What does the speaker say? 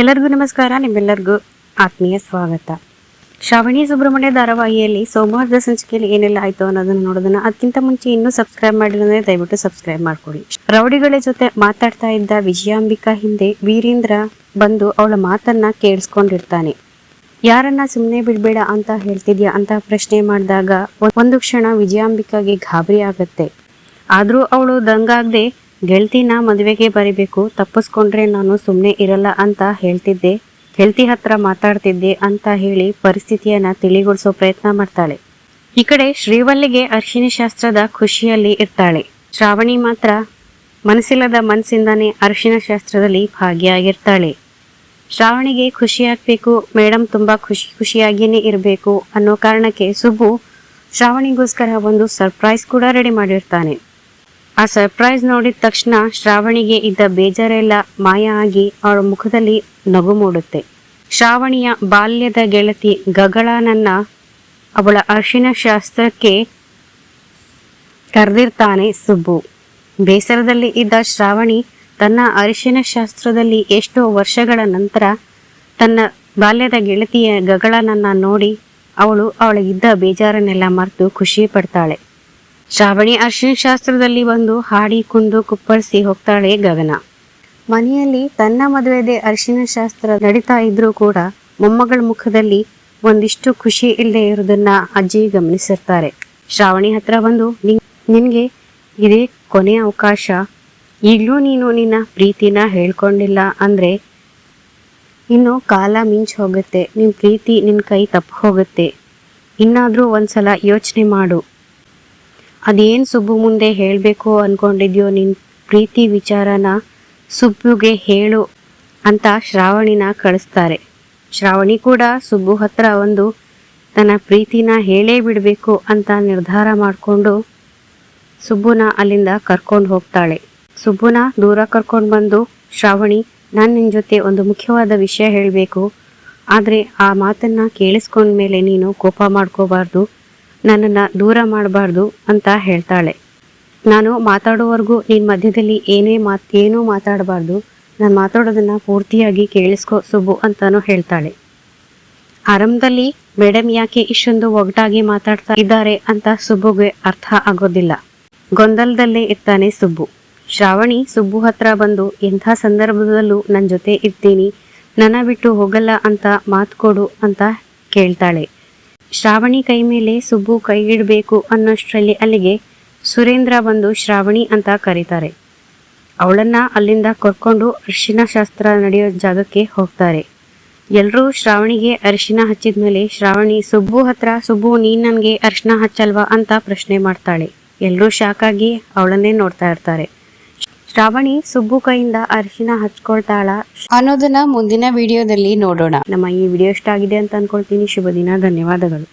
ಎಲ್ಲರಿಗೂ ನಮಸ್ಕಾರ, ನಿಮ್ಮೆಲ್ಲರಿಗೂ ಆತ್ಮೀಯ ಸ್ವಾಗತ. ಶ್ರಾವಣಿ ಸುಬ್ರಹ್ಮಣ್ಯ ಧಾರಾವಾಹಿಯಲ್ಲಿ ಸೋಮವಾರದ ಸಂಚಿಕೆಯಲ್ಲಿ ಏನೆಲ್ಲ ಆಯಿತು ಅನ್ನೋದನ್ನು ನೋಡೋದನ್ನ ಅದಕ್ಕಿಂತ ಮುಂಚೆ ಇನ್ನೂ ಸಬ್ಸ್ಕ್ರೈಬ್ ಮಾಡಿಲ್ಲ ಅಂದ್ರೆ ದಯವಿಟ್ಟು ಸಬ್ಸ್ಕ್ರೈಬ್ ಮಾಡ್ಕೊಳ್ಳಿ. ರೌಡಿಗಳ ಜೊತೆ ಮಾತಾಡ್ತಾ ಇದ್ದ ವಿಜಯಾಂಬಿಕಾ ಹಿಂದೆ ವೀರೇಂದ್ರ ಬಂದು ಅವಳ ಮಾತನ್ನ ಕೇಳಿಸ್ಕೊಂಡಿರ್ತಾನೆ. ಯಾರನ್ನ ಸುಮ್ಮನೆ ಬಿಡ್ಬೇಡ ಅಂತ ಹೇಳ್ತಿದ್ಯಾ ಅಂತ ಪ್ರಶ್ನೆ ಮಾಡಿದಾಗ ಒಂದು ಕ್ಷಣ ವಿಜಯಾಂಬಿಕಾಗೆ ಗಾಬರಿ ಆಗತ್ತೆ. ಆದ್ರೂ ಅವಳು ದಂಗಾಗದೆ ಗೆಳತಿನ ಮದುವೆಗೆ ಬರಿಬೇಕು, ತಪ್ಪಿಸ್ಕೊಂಡ್ರೆ ನಾನು ಸುಮ್ಮನೆ ಇರಲ್ಲ ಅಂತ ಹೇಳ್ತಿದ್ದೆ. ಗೆಳತಿ ಹತ್ರ ಮಾತಾಡ್ತಿದ್ದೆ ಅಂತ ಹೇಳಿ ಪರಿಸ್ಥಿತಿಯನ್ನ ತಿಳಿಗೊಳಿಸೋ ಪ್ರಯತ್ನ ಮಾಡ್ತಾಳೆ. ಈ ಕಡೆ ಶ್ರೀವಲ್ಲಿಗೆ ಅರ್ಶಿನ ಶಾಸ್ತ್ರದ ಖುಷಿಯಲ್ಲಿ ಇರ್ತಾಳೆ. ಶ್ರಾವಣಿ ಮಾತ್ರ ಮನಸ್ಸಿಲ್ಲದ ಮನಸ್ಸಿಂದಾನೇ ಅರಿಶಿನ ಶಾಸ್ತ್ರದಲ್ಲಿ ಭಾಗಿಯಾಗಿರ್ತಾಳೆ. ಶ್ರಾವಣಿಗೆ ಖುಷಿಯಾಗಬೇಕು ಮೇಡಮ್ ತುಂಬಾ ಖುಷಿ, ಖುಷಿಯಾಗಿಯೇ ಇರಬೇಕು ಅನ್ನೋ ಕಾರಣಕ್ಕೆ ಸುಬ್ಬು ಶ್ರಾವಣಿಗೋಸ್ಕರ ಒಂದು ಸರ್ಪ್ರೈಸ್ ಕೂಡ ರೆಡಿ ಮಾಡಿರ್ತಾನೆ. ಆ ಸರ್ಪ್ರೈಸ್ ನೋಡಿದ ತಕ್ಷಣ ಶ್ರಾವಣಿಗೆ ಇದ್ದ ಬೇಜಾರೆಲ್ಲ ಮಾಯ ಆಗಿ ಅವಳ ಮುಖದಲ್ಲಿ ನಗು ಮೂಡುತ್ತೆ. ಶ್ರಾವಣಿಯ ಬಾಲ್ಯದ ಗೆಳತಿ ಗಗಳನನ್ನ ಅವಳ ಅರ್ಶಿನ ಶಾಸ್ತ್ರಕ್ಕೆ ಕರೆದಿರ್ತಾನೆ ಸುಬ್ಬು. ಬೇಸರದಲ್ಲಿ ಇದ್ದ ಶ್ರಾವಣಿ ತನ್ನ ಅರಿಶಿನ ಶಾಸ್ತ್ರದಲ್ಲಿ ಎಷ್ಟೋ ವರ್ಷಗಳ ನಂತರ ತನ್ನ ಬಾಲ್ಯದ ಗೆಳತಿಯ ಗಗಳನನ್ನ ನೋಡಿ ಅವಳು ಅವಳಿಗಿದ್ದ ಬೇಜಾರನ್ನೆಲ್ಲ ಮರೆತು ಖುಷಿ ಪಡ್ತಾಳೆ. ಶ್ರಾವಣಿ ಅರ್ಶಿನ ಶಾಸ್ತ್ರದಲ್ಲಿ ಬಂದು ಹಾಡಿ ಕುಂದು ಕುಪ್ಪಳಿಸಿ ಹೋಗ್ತಾಳೆ ಗಗನ. ಮನೆಯಲ್ಲಿ ತನ್ನ ಮದುವೆದೆ ಅರ್ಶಿನ ಶಾಸ್ತ್ರ ನಡೀತಾ ಇದ್ರೂ ಕೂಡ ಮೊಮ್ಮಗಳ ಮುಖದಲ್ಲಿ ಒಂದಿಷ್ಟು ಖುಷಿ ಇಲ್ಲದೆ ಇರೋದನ್ನ ಅಜ್ಜಿ ಗಮನಿಸಿರ್ತಾರೆ. ಶ್ರಾವಣಿ ಹತ್ರ ಬಂದು, ನಿನ್, ನಿನ್ಗೆ ಇದೇ ಕೊನೆ ಅವಕಾಶ. ಈಗಲೂ ನೀನು ನಿನ್ನ ಪ್ರೀತಿನ ಹೇಳ್ಕೊಂಡಿಲ್ಲ ಅಂದ್ರೆ ಇನ್ನು ಕಾಲ ಮಿಂಚು ಹೋಗುತ್ತೆ. ನಿನ್ ಪ್ರೀತಿ ನಿನ್ ಕೈ ತಪ್ಪು ಹೋಗುತ್ತೆ. ಇನ್ನಾದ್ರೂ ಒಂದ್ಸಲ ಯೋಚನೆ ಮಾಡು. ಅದೇನ್ ಸುಬ್ಬು ಮುಂದೆ ಹೇಳಬೇಕು ಅನ್ಕೊಂಡಿದ್ಯೋ ನಿನ್ ಪ್ರೀತಿ ವಿಚಾರನ ಸುಬ್ಬುಗೆ ಹೇಳು ಅಂತ ಶ್ರಾವಣಿನ ಕಳಿಸ್ತಾರೆ. ಶ್ರಾವಣಿ ಕೂಡ ಸುಬ್ಬು ಹತ್ರ ಒಂದು ತನ್ನ ಪ್ರೀತಿನ ಹೇಳೇ ಬಿಡಬೇಕು ಅಂತ ನಿರ್ಧಾರ ಮಾಡಿಕೊಂಡು ಸುಬ್ಬುನ ಅಲ್ಲಿಂದ ಕರ್ಕೊಂಡು ಹೋಗ್ತಾಳೆ. ಸುಬ್ಬುನ ದೂರ ಕರ್ಕೊಂಡು ಬಂದು, ಶ್ರಾವಣಿ, ನಾನು ನಿನ್ನ ಜೊತೆ ಒಂದು ಮುಖ್ಯವಾದ ವಿಷಯ ಹೇಳಬೇಕು. ಆದರೆ ಆ ಮಾತನ್ನ ಕೇಳಿಸ್ಕೊಂಡ್ಮೇಲೆ ನೀನು ಕೋಪ ಮಾಡ್ಕೋಬಾರ್ದು. ನನ್ನನ್ನು ದೂರ ಮಾಡಬಾರ್ದು ಅಂತ ಹೇಳ್ತಾಳೆ. ನಾನು ಮಾತಾಡೋವರೆಗೂ ನಿನ್ನ ಮಧ್ಯದಲ್ಲಿ ಏನೇ ಮಾತ್, ಏನೂ ಮಾತಾಡಬಾರ್ದು. ನಾನು ಮಾತಾಡೋದನ್ನ ಪೂರ್ತಿಯಾಗಿ ಕೇಳಿಸ್ಕೊ ಸುಬ್ಬು ಅಂತಾನು ಹೇಳ್ತಾಳೆ. ಆರಂಭದಲ್ಲಿ ಮೇಡಮ್ ಯಾಕೆ ಇಷ್ಟೊಂದು ಒಗಟಾಗಿ ಮಾತಾಡ್ತಾ ಇದ್ದಾರೆ? ಅಂತ ಸುಬ್ಬುಗೆ ಅರ್ಥ ಆಗೋದಿಲ್ಲ. ಗೊಂದಲದಲ್ಲೇ ಇರ್ತಾನೆ ಸುಬ್ಬು ಶ್ರಾವಣಿ ಸುಬ್ಬು ಹತ್ರ ಬಂದು ಎಂಥ ಸಂದರ್ಭದಲ್ಲೂ ನನ್ನ ಜೊತೆ ಇರ್ತೀನಿ. ನನ್ನ ಬಿಟ್ಟು ಹೋಗಲ್ಲ ಅಂತ ಮಾತು ಕೊಡು ಅಂತ ಕೇಳ್ತಾಳೆ. ಶ್ರಾವಣಿ ಕೈ ಮೇಲೆ ಸುಬ್ಬು ಕೈಗಿಡಬೇಕು ಅನ್ನೋಷ್ಟರಲ್ಲಿ ಅಲ್ಲಿಗೆ ಸುರೇಂದ್ರ ಬಂದು ಶ್ರಾವಣಿ ಅಂತ ಕರೀತಾರೆ. ಅವಳನ್ನ ಅಲ್ಲಿಂದ ಕರ್ಕೊಂಡು ಅರಿಶಿನ ಶಾಸ್ತ್ರ ನಡೆಯೋ ಜಾಗಕ್ಕೆ ಹೋಗ್ತಾರೆ. ಎಲ್ಲರೂ ಶ್ರಾವಣಿಗೆ ಅರಿಶಿನ ಹಚ್ಚಿದ್ಮೇಲೆ ಶ್ರಾವಣಿ, ಸುಬ್ಬು ಹತ್ರ, ಸುಬ್ಬು ನೀ ನನಗೆ ಅರಿಶಿನ ಹಚ್ಚಲ್ವಾ? ಅಂತ ಪ್ರಶ್ನೆ ಮಾಡ್ತಾಳೆ. ಎಲ್ಲರೂ ಶಾಕಾಗಿ ಅವಳನ್ನೇ ನೋಡ್ತಾ ಇರ್ತಾರೆ. ಶ್ರಾವಣಿ ಸುಬ್ಬು ಕೈಯಿಂದ ಅರಿಶಿನ ಹಚ್ಕೊಳ್ತಾಳ. ಅನ್ನೋದನ್ನ ಮುಂದಿನ ವಿಡಿಯೋದಲ್ಲಿ ನೋಡೋಣ. ನಮ್ಮ ಈ ವಿಡಿಯೋ ಇಷ್ಟ ಆಗಿದೆ ಅಂತ ಅನ್ಕೊಳ್ತೀನಿ. ಶುಭ ದಿನ ಧನ್ಯವಾದಗಳು.